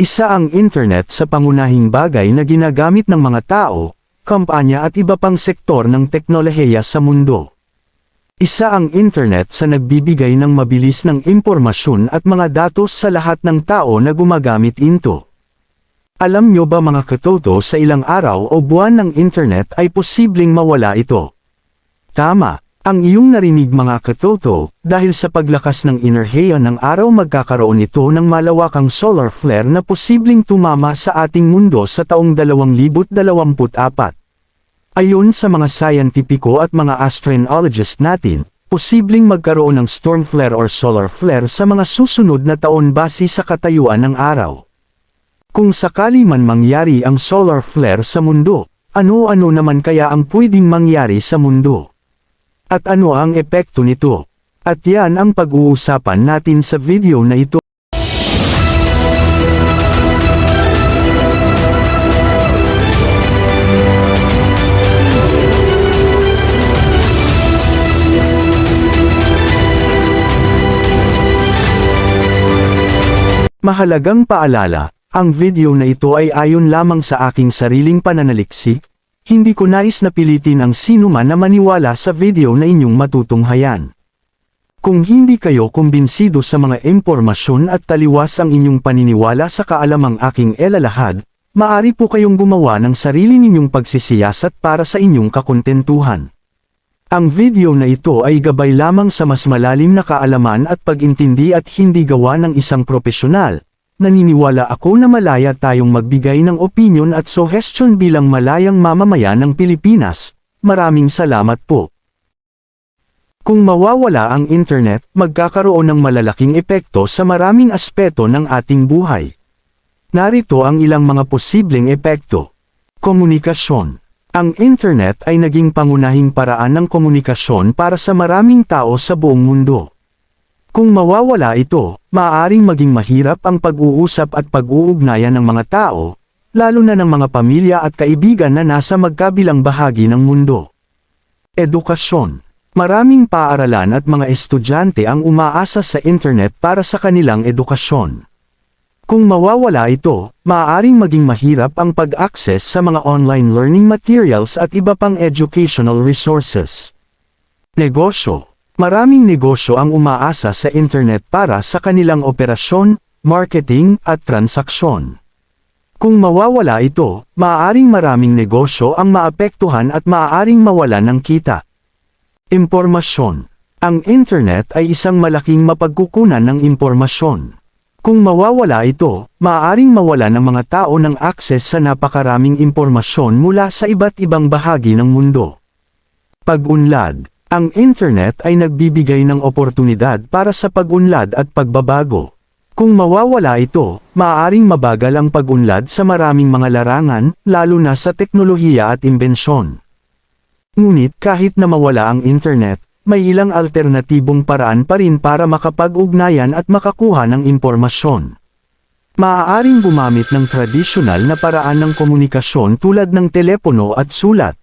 Isa ang internet sa pangunahing bagay na ginagamit ng mga tao, kampanya at iba pang sektor ng teknolohiya sa mundo. Isa ang internet sa nagbibigay ng mabilis ng impormasyon at mga datos sa lahat ng tao na gumagamit ito. Alam nyo ba mga katoto sa ilang araw o buwan ng internet ay posibleng mawala ito? Tama, ang iyong narinig mga katoto, dahil sa paglakas ng enerhiya ng araw magkakaroon ito ng malawakang solar flare na posibleng tumama sa ating mundo sa taong 2024. Ayon sa mga scientifico at mga astroenologist natin, posibleng magkaroon ng storm flare or solar flare sa mga susunod na taon base sa katayuan ng araw. Kung sakali man mangyari ang solar flare sa mundo, ano-ano naman kaya ang pwedeng mangyari sa mundo? At ano ang epekto nito? At yan ang pag-uusapan natin sa video na ito. Mahalagang paalala, ang video na ito ay ayon lamang sa aking sariling pananaliksik, hindi ko nais na pilitin ang sino man na maniwala sa video na inyong matutunghayan. Kung hindi kayo kumbinsido sa mga impormasyon at taliwas ang inyong paniniwala sa kaalamang aking elalahad, maari po kayong gumawa ng sarili ninyong pagsisiyasat para sa inyong kakontentuhan. Ang video na ito ay gabay lamang sa mas malalim na kaalaman at pag-intindi at hindi gawa ng isang profesional. Naniniwala ako na malaya tayong magbigay ng opinion at suggestion bilang malayang mamamayan ng Pilipinas. Maraming salamat po. Kung mawawala ang internet, magkakaroon ng malalaking epekto sa maraming aspeto ng ating buhay. Narito ang ilang mga posibleng epekto. Komunikasyon. Ang internet ay naging pangunahing paraan ng komunikasyon para sa maraming tao sa buong mundo. Kung mawawala ito, maaaring maging mahirap ang pag-uusap at pag-uugnayan ng mga tao, lalo na ng mga pamilya at kaibigan na nasa magkabilang bahagi ng mundo. Edukasyon. Maraming paaralan at mga estudyante ang umaasa sa internet para sa kanilang edukasyon. Kung mawawala ito, maaaring maging mahirap ang pag-access sa mga online learning materials at iba pang educational resources. Negosyo. Maraming negosyo ang umaasa sa internet para sa kanilang operasyon, marketing, at transaksyon. Kung mawawala ito, maaaring maraming negosyo ang maapektuhan at maaaring mawala ng kita. Impormasyon. Ang internet ay isang malaking mapagkukunan ng impormasyon. Kung mawawala ito, maaaring mawala ng mga tao ng akses sa napakaraming impormasyon mula sa iba't ibang bahagi ng mundo. Pag-unlad. Ang internet ay nagbibigay ng oportunidad para sa pag-unlad at pagbabago. Kung mawawala ito, maaaring mabagal ang pag-unlad sa maraming mga larangan, lalo na sa teknolohiya at imbensyon. Ngunit kahit na mawala ang internet, may ilang alternatibong paraan pa rin para makapag-ugnayan at makakuha ng impormasyon. Maaaring gumamit ng tradisyonal na paraan ng komunikasyon tulad ng telepono at sulat.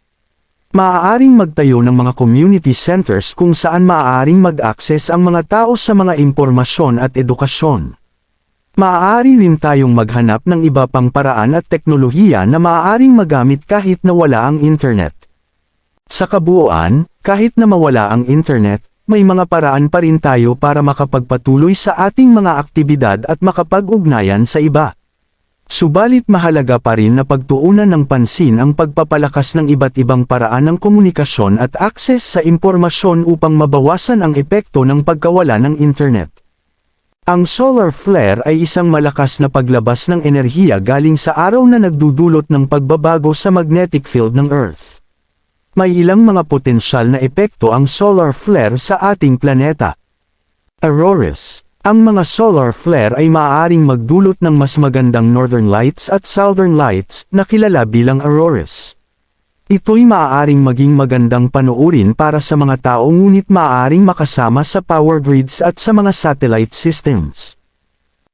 Maaaring magtayo ng mga community centers kung saan maaaring mag-access ang mga tao sa mga impormasyon at edukasyon. Maaari rin tayong maghanap ng iba pang paraan at teknolohiya na maaaring magamit kahit na wala ang internet. Sa kabuuan, kahit na mawala ang internet, may mga paraan pa rin tayo para makapagpatuloy sa ating mga aktibidad at makapag-ugnayan sa iba. Subalit mahalaga pa rin na pagtuunan ng pansin ang pagpapalakas ng iba't ibang paraan ng komunikasyon at akses sa impormasyon upang mabawasan ang epekto ng pagkawala ng internet. Ang solar flare ay isang malakas na paglabas ng enerhiya galing sa araw na nagdudulot ng pagbabago sa magnetic field ng Earth. May ilang mga potensyal na epekto ang solar flare sa ating planeta. Auroras Ang mga solar flare ay maaaring magdulot ng mas magandang northern lights at southern lights na kilala bilang auroras. Ito'y maaaring maging magandang panuurin para sa mga tao ngunit maaaring makasama sa power grids at sa mga satellite systems.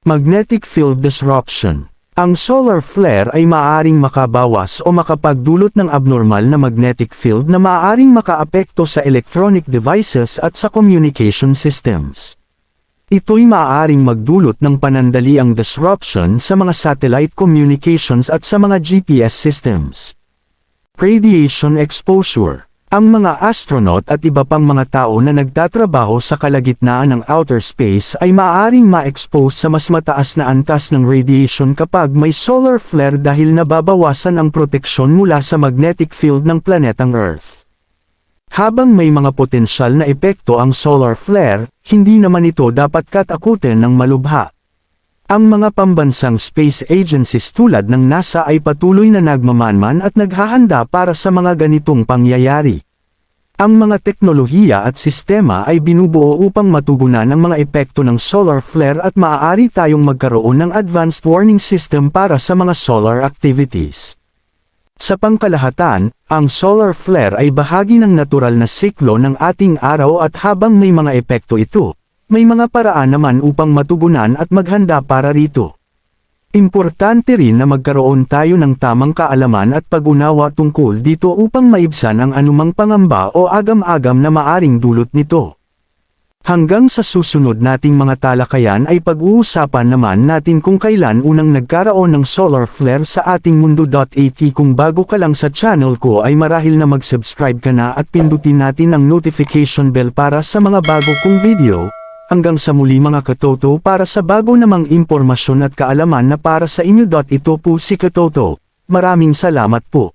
Magnetic field disruption ang solar flare ay maaaring makabawas o makapagdulot ng abnormal na magnetic field na maaaring makaapekto sa electronic devices at sa communication systems. Ito'y maaaring magdulot ng panandaliang disruption sa mga satellite communications at sa mga GPS systems. Radiation exposure. Ang mga astronaut at iba pang mga tao na nagtatrabaho sa kalagitnaan ng outer space ay maaaring ma-expose sa mas mataas na antas ng radiation kapag may solar flare dahil nababawasan ang proteksyon mula sa magnetic field ng planetang Earth. Habang may mga potensyal na epekto ang solar flare, hindi naman ito dapat katakutin ng malubha. Ang mga pambansang space agencies tulad ng NASA ay patuloy na nagmamanman at naghahanda para sa mga ganitong pangyayari. Ang mga teknolohiya at sistema ay binubuo upang matugunan ang mga epekto ng solar flare at maaari tayong magkaroon ng advanced warning system para sa mga solar activities. Sa pangkalahatan, ang solar flare ay bahagi ng natural na siklo ng ating araw at habang may mga epekto ito, may mga paraan naman upang matugunan at maghanda para rito. Importante rin na magkaroon tayo ng tamang kaalaman at pag-unawa tungkol dito upang maibsan ang anumang pangamba o agam-agam na maaring dulot nito. Hanggang sa susunod nating mga talakayan ay pag-uusapan naman natin kung kailan unang nagkaroon ng solar flare sa ating mundo.at kung bago ka lang sa channel ko ay marahil na mag-subscribe ka na at pindutin natin ang notification bell para sa mga bago kong video, hanggang sa muli mga katoto para sa bago namang impormasyon at kaalaman na para sa inyo. Ito po si Katoto, maraming salamat po.